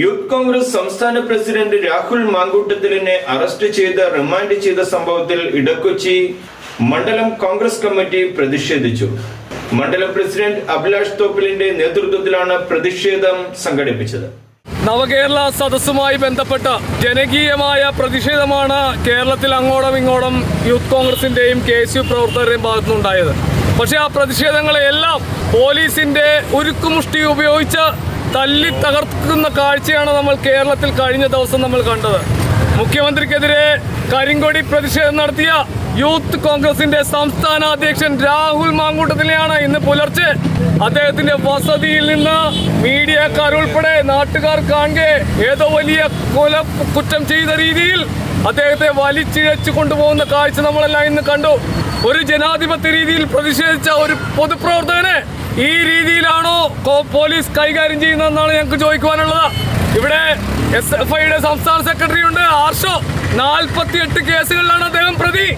Youth Congress സംസ്ഥാന president Rahul മാങ്കൂട്ടത്തിലിനെ arrest ചെയ്ത് റിമാൻഡ് ചെയ്ത സംഭവത്തിൽ ഇടക്കൊച്ചി മണ്ഡലം കോൺഗ്രസ് കമ്മിറ്റി പ്രതിഷേധിച്ചു. മണ്ഡലം പ്രസിഡന്റ് അഭിലാഷ് തോപ്പിലിന്റെ നേതൃത്വത്തിലാണ് പ്രതിഷേധം സംഘടിപ്പിച്ചത്. നവകേരള സദസ്സുമായി ബന്ധപ്പെട്ട ജനകീയമായ പ്രതിഷേധമാണ് കേരളത്തിൽ അങ്ങോളം ഇങ്ങോളം യൂത്ത് കോൺഗ്രസിന്റെയും കെ എസ് യു പ്രവർത്തകരുടെയും ഭാഗത്തുനിന്നുണ്ടായത്. പക്ഷേ ആ പ്രതിഷേധങ്ങളെല്ലാം പോലീസിന്റെ ഉരുക്കുമുഷ്ടി ഉപയോഗിച്ച് തല്ലി തകർക്കുന്ന കാഴ്ചയാണ് നമ്മൾ കേരളത്തിൽ കഴിഞ്ഞ ദിവസം നമ്മൾ കണ്ടത്. മുഖ്യമന്ത്രിക്കെതിരെ കരിങ്കൊടി പ്രതിഷേധം നടത്തിയ യൂത്ത് കോൺഗ്രസിന്റെ സംസ്ഥാന അധ്യക്ഷൻ രാഹുൽ മാങ്കൂട്ടത്തിനെയാണ് ഇന്ന് പുലർച്ചെ അദ്ദേഹത്തിന്റെ വസതിയിൽ നിന്ന് മീഡിയക്കാർ ഉൾപ്പെടെ നാട്ടുകാർ കാണെ ഏതോ വലിയ കൊല കുറ്റം ചെയ്ത രീതിയിൽ അദ്ദേഹത്തെ വലിച്ചിഴച്ചു കൊണ്ടുപോകുന്ന കാഴ്ച നമ്മളെല്ലാം ഇന്ന് കണ്ടു. ഒരു ജനാധിപത്യ രീതിയിൽ പ്രതിഷേധിച്ച ഒരു പൊതുപ്രവർത്തകനെ ഈ രീതിയിലാണോ പോലീസ് കൈകാര്യം ചെയ്യുന്നതെന്നാണ് ഞങ്ങൾക്ക് ചോദിക്കുവാനുള്ളത്. ഇവിടെ എസ് എഫ് ഐയുടെ സംസ്ഥാന സെക്രട്ടറി ഉണ്ട് ആർഷോ നാൽപ്പത്തി എട്ട് കേസുകളിലാണ് അദ്ദേഹം പ്രതി.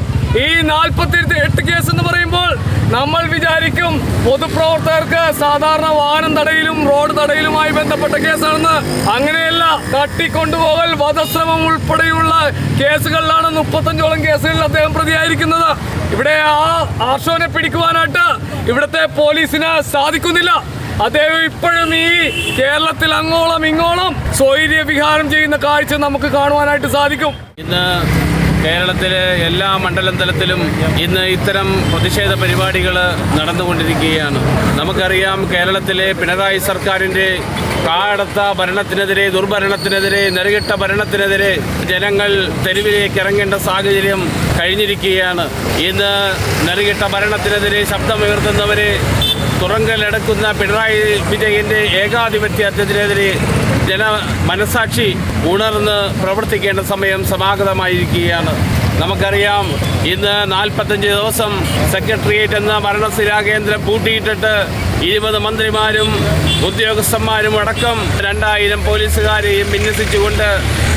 ഈ നാൽപ്പത്തി എട്ട് കേസ് എന്ന് പറയുമ്പോൾ നമ്മൾ വിചാരിക്കും പൊതുപ്രവർത്തകർക്ക് സാധാരണ വാഹനം തടയിലും റോഡ് തടയിലുമായി ബന്ധപ്പെട്ട കേസാണെന്ന് അങ്ങനെയല്ല തട്ടിക്കൊണ്ടുപോകൽ വധശ്രമം ഉൾപ്പെടെയുള്ള കേസുകളിലാണ് മുപ്പത്തഞ്ചോളം കേസുകളിൽ അദ്ദേഹം പ്രതിയായിരിക്കുന്നത്. ഇവിടെ ആ ആർഷോനെ പിടിക്കുവാനായിട്ട് ഇവിടുത്തെ പോലീസിന് സാധിക്കുന്നില്ല. അദ്ദേഹം ഇപ്പോഴും ഈ കേരളത്തിൽ അങ്ങോളം ഇങ്ങോളം സ്വൈര്യ വിഹാരം ചെയ്യുന്ന കാഴ്ച നമുക്ക് കാണുവാനായിട്ട് സാധിക്കും. ഇന്ന് കേരളത്തിലെ എല്ലാ മണ്ഡലം തലത്തിലും ഇന്ന് ഇത്തരം പ്രതിഷേധ പരിപാടികൾ നടന്നുകൊണ്ടിരിക്കുകയാണ്. നമുക്കറിയാം കേരളത്തിലെ പിണറായി സർക്കാരിന്റെ കാടത്ത ഭരണത്തിനെതിരെ ദുർഭരണത്തിനെതിരെ നെറുകിട്ട ഭരണത്തിനെതിരെ ജനങ്ങൾ തെരുവിലേക്ക് ഇറങ്ങേണ്ട സാഹചര്യം കഴിഞ്ഞിരിക്കുകയാണ്. ഇന്ന് നെറുകിട്ട ഭരണത്തിനെതിരെ ശബ്ദമുയർത്തുന്നവരെ തുറങ്കലടക്കുന്ന പിണറായി വിജയന്റെ ഏകാധിപത്യത്തിനെതിരെ ജന മനസാക്ഷി ഉണർന്ന് പ്രവർത്തിക്കേണ്ട സമയം സമാഗതമായിരിക്കുകയാണ്. നമുക്കറിയാം ഇന്ന് നാൽപ്പത്തഞ്ച് ദിവസം സെക്രട്ടേറിയറ്റ് എന്ന ഭരണസ്ഥിരാ കേന്ദ്രം പൂട്ടിയിട്ടിട്ട് ഇരുപത് മന്ത്രിമാരും ഉദ്യോഗസ്ഥന്മാരും അടക്കം രണ്ടായിരം പോലീസുകാരെയും വിന്യസിച്ചുകൊണ്ട്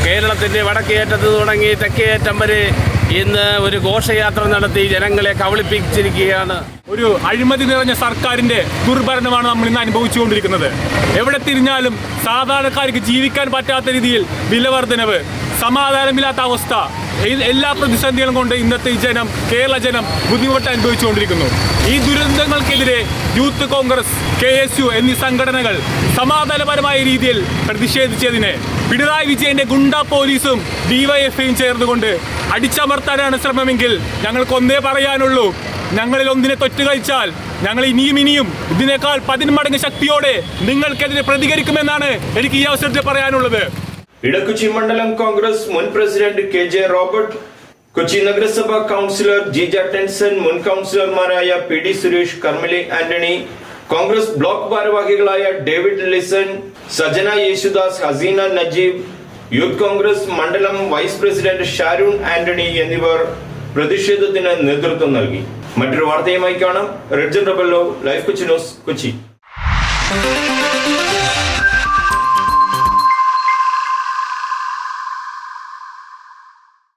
കേരളത്തിന്റെ വടക്കേറ്റത്ത് തുടങ്ങി തെക്കേയറ്റം വരെ ഇന്ന് ഒരു ഘോഷയാത്ര നടത്തി ജനങ്ങളെ കബളിപ്പിച്ചിരിക്കുകയാണ്. ഒരു അഴിമതി നിറഞ്ഞ സർക്കാരിന്റെ ദുർഭരണമാണ് നമ്മൾ ഇന്ന് അനുഭവിച്ചുകൊണ്ടിരിക്കുന്നത്. എവിടെ തിരിഞ്ഞാലും സാധാരണക്കാർക്ക് ജീവിക്കാൻ പറ്റാത്ത രീതിയിൽ വിലവർദ്ധനവ് സമാധാനമില്ലാത്ത അവസ്ഥ എല്ലാ പ്രതിസന്ധികളും കൊണ്ട് ഇന്നത്തെ ജനം കേരള ജനം ബുദ്ധിമുട്ട് അനുഭവിച്ചുകൊണ്ടിരിക്കുന്നു. ഈ ദുരന്തങ്ങൾക്കെതിരെ യൂത്ത് കോൺഗ്രസ് കെ എന്നീ സംഘടനകൾ സമാധാനപരമായ രീതിയിൽ പ്രതിഷേധിച്ചതിന് പിണറായി വിജയന്റെ ഗുണ്ട പോലീസും ഡിവൈഎഫ്ഐയും ചേർന്നുകൊണ്ട് അടിച്ചമർത്താനാണ് ശ്രമമെങ്കിൽ ഞങ്ങൾക്ക് ഒന്നേ പറയാനുള്ളൂ. ഞങ്ങളിൽ ഒന്നിനെ തൊറ്റു കഴിച്ചാൽ ഞങ്ങൾ ഇനിയും ഇനിയും ഇതിനേക്കാൾ പതിന്മടങ്ങ് ശക്തിയോടെ നിങ്ങൾക്കെതിരെ പ്രതികരിക്കുമെന്നാണ് എനിക്ക് ഈ അവസരത്തിൽ പറയാനുള്ളത്. ഇടക്കൊച്ചി മണ്ഡലം കോൺഗ്രസ് മുൻ president K J Robert Kochi നഗരസഭാ കൗൺസിലർ ജിജ ടെൻസൺ മുൻ കൗൺസിലർമാരായ P D Suresh Karmali Antony Congress block ഭാരവാഹികളായ ഡേവിഡ് ലിസൺ സജന യേശുദാസ് ഹസീന നജീബ് യൂത്ത് കോൺഗ്രസ് മണ്ഡലം വൈസ് പ്രസിഡന്റ് ഷാരൂൺ ആന്റണി എന്നിവർ പ്രതിഷേധത്തിന് നേതൃത്വം നൽകി. മറ്റൊരു വാർത്തയുമായി കാണാം. Redjan Rebello life Kochi news Kochi.